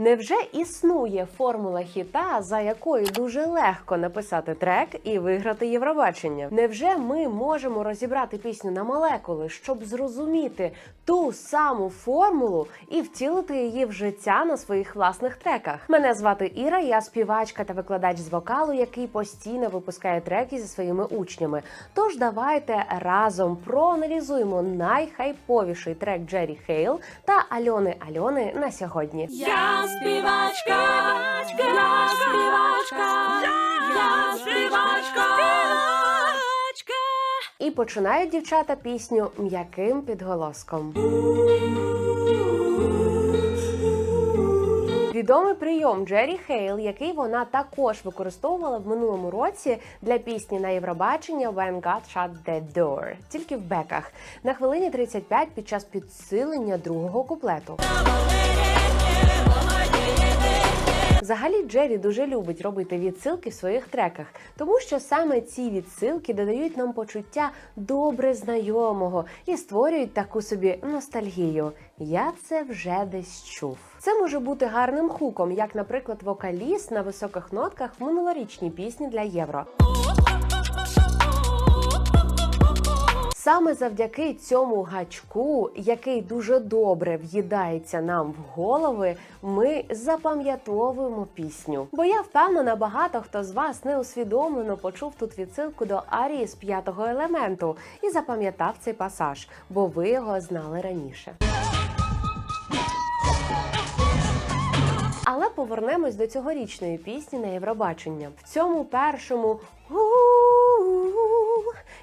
Невже існує формула хіта, за якою дуже легко написати трек і виграти Євробачення? Невже ми можемо розібрати пісню на молекули, щоб зрозуміти ту саму формулу і втілити її в життя на своїх власних треках? Мене звати Іра, я співачка та викладач з вокалу, який постійно випускає треки зі своїми учнями. Тож давайте разом проаналізуємо найхайповіший трек Джері Хейл та Альони Альони на сьогодні. Я співачка, я співачка, я співачка. І починають дівчата пісню м'яким підголоском. Відомий прийом Джері Хейл, який вона також використовувала в минулому році для пісні на Євробачення When God Shut the Door, тільки в беках на хвилині 35 під час підсилення другого куплету. Взагалі Джері дуже любить робити відсилки в своїх треках, тому що саме ці відсилки додають нам почуття добре знайомого і створюють таку собі ностальгію. Я це вже десь чув. Це може бути гарним хуком, як, наприклад, вокаліст на високих нотках в минулорічній пісні для євро. Саме завдяки цьому гачку, який дуже добре в'їдається нам в голови, ми запам'ятовуємо пісню. Бо я впевнена, багато хто з вас неусвідомлено почув тут відсилку до арії з п'ятого елементу і запам'ятав цей пасаж, бо ви його знали раніше. Але повернемось до цьогорічної пісні на Євробачення. В цьому першому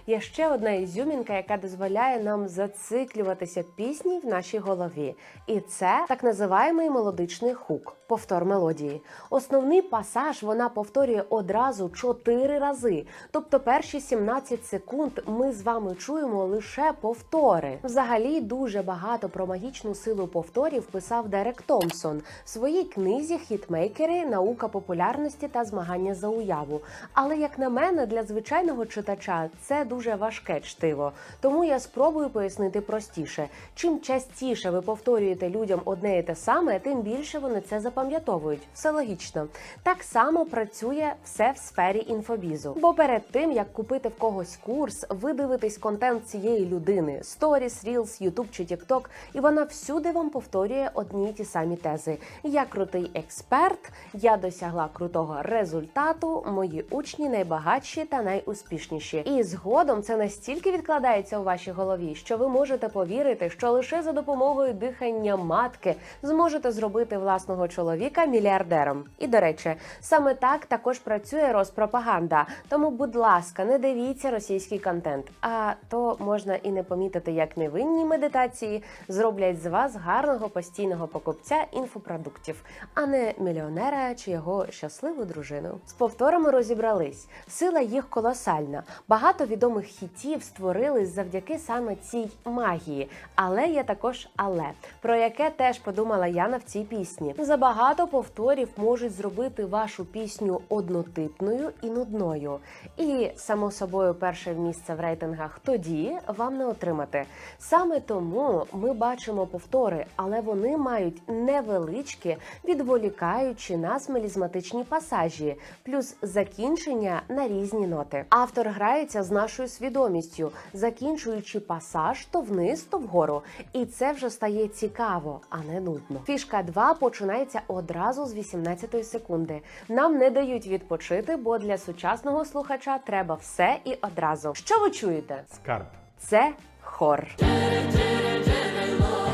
є ще одна ізюмінка, яка дозволяє нам зациклюватися пісні в нашій голові. І це так називаємий мелодичний хук, повтор мелодії. Основний пасаж вона повторює одразу чотири рази. Тобто перші 17 секунд ми з вами чуємо лише повтори. Взагалі дуже багато про магічну силу повторів писав Дерек Томпсон в своїй книзі Хітмейкери, наука популярності та змагання за уяву. Але як на мене, для звичайного читача це дуже важке чтиво. Тому я спробую пояснити простіше. Чим частіше ви повторюєте людям одне і те саме, тим більше вони це запам'ятовують. Все логічно. Так само працює все в сфері інфобізу. Бо перед тим як купити в когось курс, ви дивитесь контент цієї людини: Stories, Reels, YouTube чи TikTok, і вона всюди вам повторює одні й ті самі тези. Я крутий експерт, я досягла крутого результату. Мої учні найбагатші та найуспішніші. І згодом це настільки відкладається у вашій голові, що ви можете повірити, що лише за допомогою дихання матки зможете зробити власного чоловіка мільярдером. І до речі, саме так також працює розпропаганда. Тому, будь ласка, не дивіться російський контент. А то можна і не помітити, як невинні медитації зроблять з вас гарного постійного покупця інфопродуктів, а не мільйонера чи його щасливу дружину. З повторами розібрались. Сила їх колосальна. Багато відомих хітів створились завдяки саме цій магії. Але є також але, про яке теж подумала Яна в цій пісні. Забагато повторів можуть зробити вашу пісню однотипною і нудною. І само собою перше місце в рейтингах тоді вам не отримати. Саме тому ми бачимо повтори, але вони мають невеличкі, відволікаючі нас мелізматичні пасажі, плюс закінчення на різні ноти. Автор грається з нашою свідомістю, закінчуючи пасаж то вниз, то вгору. І це вже стає цікаво, а не нудно. Фішка 2 починається одразу з 18 секунди. Нам не дають відпочити, бо для сучасного слухача треба все і одразу. Що ви чуєте? Скарб. Це хор.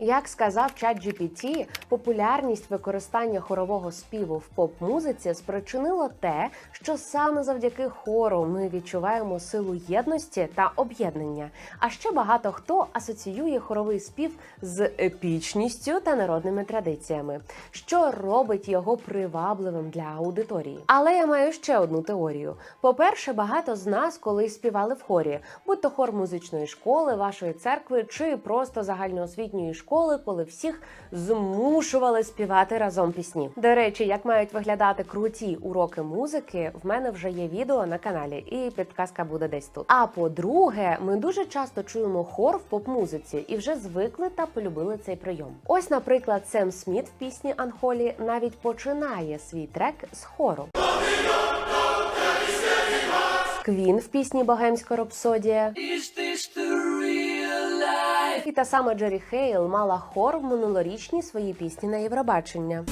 Як сказав чат GPT, популярність використання хорового співу в поп-музиці спричинило те, що саме завдяки хору ми відчуваємо силу єдності та об'єднання. А ще багато хто асоціює хоровий спів з епічністю та народними традиціями, що робить його привабливим для аудиторії. Але я маю ще одну теорію. По-перше, багато з нас колись співали в хорі, будь то хор музичної школи, вашої церкви чи просто загальноосвітньої школи школи, коли всіх змушували співати разом пісні. До речі, як мають виглядати круті уроки музики, в мене вже є відео на каналі, і підказка буде десь тут. А по-друге, ми дуже часто чуємо хор в поп-музиці і вже звикли та полюбили цей прийом. Ось, наприклад, Сем Сміт в пісні Анхолі навіть починає свій трек з хору. Квін в пісні Богемська рапсодія. І та сама Джері Хейл мала хор в минулорічній своїй пісні на Євробачення.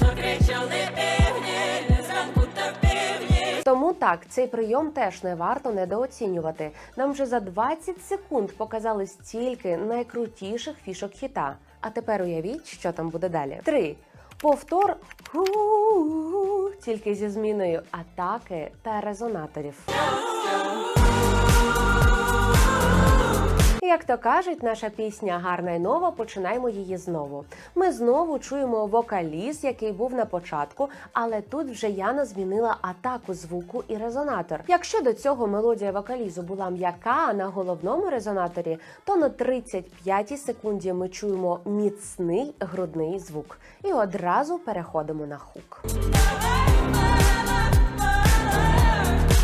Тому так, цей прийом теж не варто недооцінювати. Нам вже за 20 секунд показали стільки найкрутіших фішок хіта. А тепер уявіть, що там буде далі. Три. Повтор тільки зі зміною атаки та резонаторів. Як то кажуть, наша пісня гарна й нова. Починаємо її знову. Ми знову чуємо вокаліз, який був на початку, але тут вже Яна змінила атаку звуку і резонатор. Якщо до цього мелодія вокалізу була м'яка на головному резонаторі, то на 35 секунді ми чуємо міцний грудний звук і одразу переходимо на хук.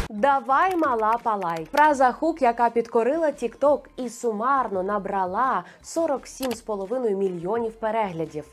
Давай, мала палай. Фраза хук, яка підкорила TikTok і сумарно набрала 47,5 мільйонів переглядів.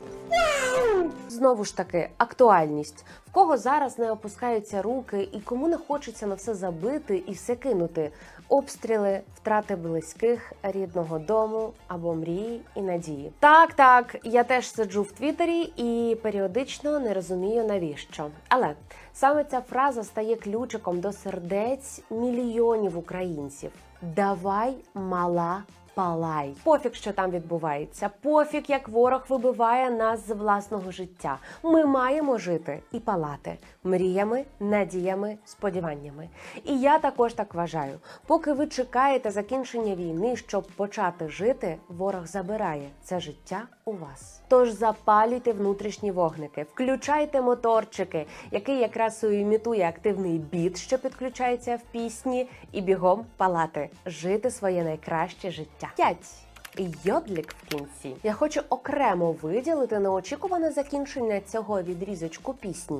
Знову ж таки, актуальність. В кого зараз не опускаються руки і кому не хочеться на все забити і все кинути. Обстріли, втрати близьких, рідного дому або мрії і надії. Так, так, я теж сиджу в Твіттері і періодично не розумію навіщо. Але саме ця фраза стає ключиком до сердець мільйонів українців. Давай, мала. Палай, пофіг, що там відбувається, пофіг, як ворог вибиває нас з власного життя. Ми маємо жити і палати мріями, надіями, сподіваннями. І я також так вважаю. Поки ви чекаєте закінчення війни, щоб почати жити, ворог забирає це життя у вас. Тож запалюйте внутрішні вогники, включайте моторчики, який якраз імітує активний біт, що підключається в пісні, і бігом палати, жити своє найкраще життя. П'ять. Йодлік в кінці. Я хочу окремо виділити неочікуване закінчення цього відрізочку пісні.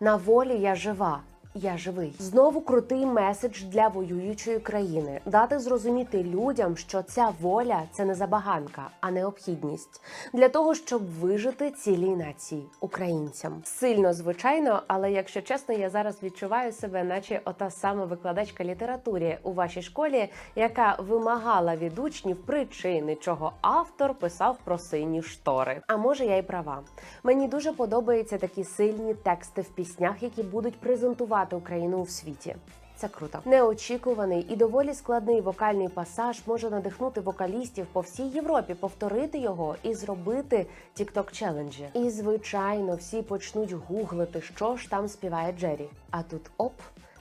На волі я жива. Я живий. Знову крутий меседж для воюючої країни. Дати зрозуміти людям, що ця воля це не забаганка, а необхідність для того, щоб вижити цілій нації українцям. Сильно звичайно, але якщо чесно, я зараз відчуваю себе, наче ота сама викладачка літературі у вашій школі, яка вимагала від учнів причини, чого автор писав про сині штори. А може я й права. Мені дуже подобаються такі сильні тексти в піснях, які будуть презентувати Україну у світі. Це круто. Неочікуваний і доволі складний вокальний пасаж може надихнути вокалістів по всій Європі повторити його і зробити тікток челенджі. І звичайно, всі почнуть гуглити, що ж там співає Джері. А тут оп,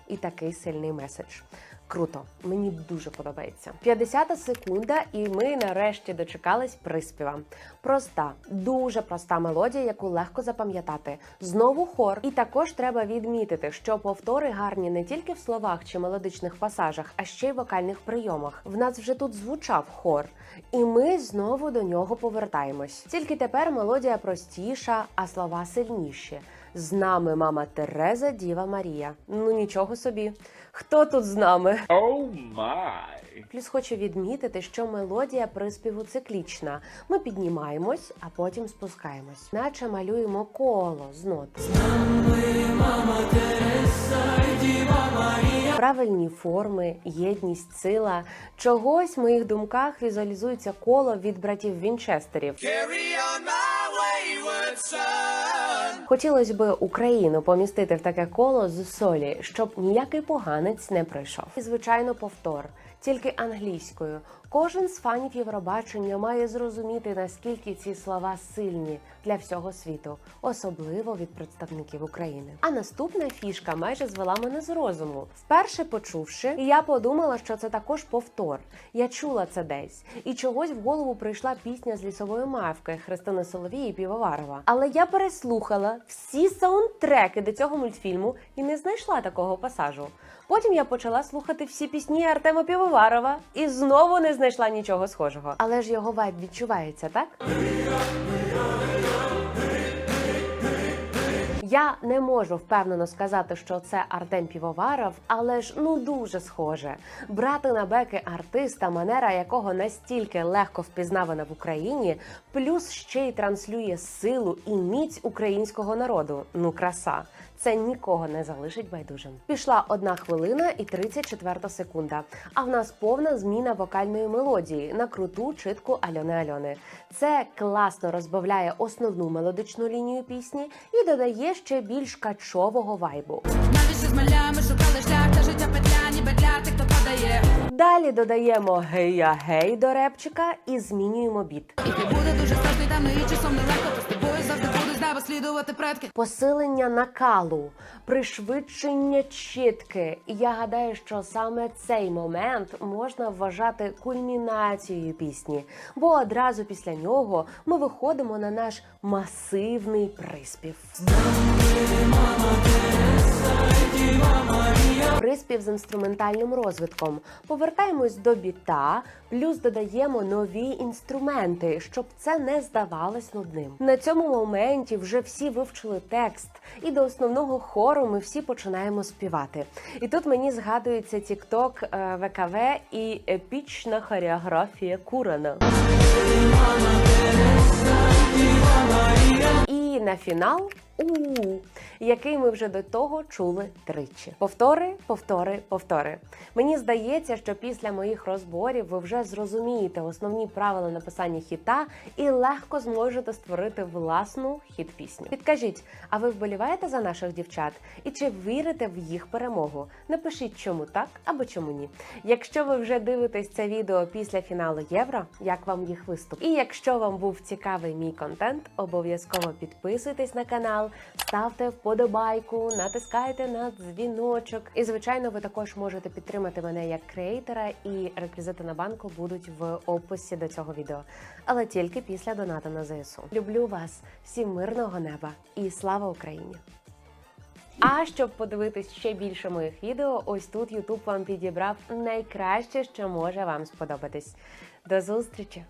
і такий сильний меседж. Круто, мені дуже подобається. 50 секунда, і ми нарешті дочекались приспіва. Проста, дуже проста мелодія, яку легко запам'ятати. Знову хор. І також треба відмітити, що повтори гарні не тільки в словах чи мелодичних пасажах, а ще й вокальних прийомах. В нас вже тут звучав хор, і ми знову до нього повертаємось. Тільки тепер мелодія простіша, а слова сильніші. З нами мама Тереза, Діва Марія. Ну нічого собі. Хто тут з нами? Oh my. Плюс хочу відмітити, що мелодія приспіву циклічна. Ми піднімаємось, а потім спускаємось, наче малюємо коло з нот. Правильні форми, єдність, сила. Чогось в моїх думках візуалізується коло від братів Вінчестерів. Хотілося б Україну помістити в таке коло з солі, щоб ніякий поганець не прийшов. І звичайно, повтор. Тільки англійською. Кожен з фанів Євробачення має зрозуміти, наскільки ці слова сильні для всього світу, особливо від представників України. А наступна фішка майже звела мене з розуму. Вперше почувши, я подумала, що це також повтор. Я чула це десь, і чогось в голову прийшла пісня з лісової мавки Христини Соловії Півоварова. Але я переслухала всі саундтреки до цього мультфільму і не знайшла такого пасажу. Потім я почала слухати всі пісні Артема Півоварова. Півоварова і знову не знайшла нічого схожого. Але ж його вайб відчувається, так? Я не можу впевнено сказати, що це Артем Півоваров, але ж ну дуже схоже. Брати на беки артиста, манера якого настільки легко впізнавана в Україні, плюс ще й транслює силу і міць українського народу. Ну краса. Це нікого не залишить байдужим. Пішла одна хвилина і 34 секунда. А в нас повна зміна вокальної мелодії на круту читку Альони Альони. Це класно розбавляє основну мелодичну лінію пісні і додає ще більш качового вайбу. Навіщо з малями шукали шлях та життя петля, ніби для тих, хто подає. Далі додаємо гея гей до репчика і змінюємо біт. І буде дуже страшно і темно, і часом нелегко, будуть з неба слідувати предки. Посилення накалу, пришвидшення чітки. І Я гадаю, що саме цей момент можна вважати кульмінацією пісні, бо одразу після нього ми виходимо на наш масивний приспів. Приспів з інструментальним розвитком. Повертаємось до біта, плюс додаємо нові інструменти, щоб це не здавалось нудним. На цьому моменті вже всі вивчили текст, і до основного хору ми всі починаємо співати. І тут мені згадується тікток е, ВКВ і епічна хореографія Курана. І на фінал у який ми вже до того чули тричі. Повтори, повтори, повтори. Мені здається, що після моїх розборів ви вже зрозумієте основні правила написання хіта і легко зможете створити власну хіт-пісню. Підкажіть, а ви вболіваєте за наших дівчат? І чи вірите в їх перемогу? Напишіть, чому так або чому ні. Якщо ви вже дивитесь це відео після фіналу Євро, як вам їх виступ? І якщо вам був цікавий мій контент, обов'язково підписуйтесь на канал, ставте вподобайку, натискайте на дзвіночок. І звичайно, ви також можете підтримати мене як креатора, і реквізити на банку будуть в описі до цього відео, але тільки після донату на ЗСУ. Люблю вас, всім мирного неба і слава Україні! А щоб подивитись ще більше моїх відео, ось тут YouTube вам підібрав найкраще, що може вам сподобатись. До зустрічі!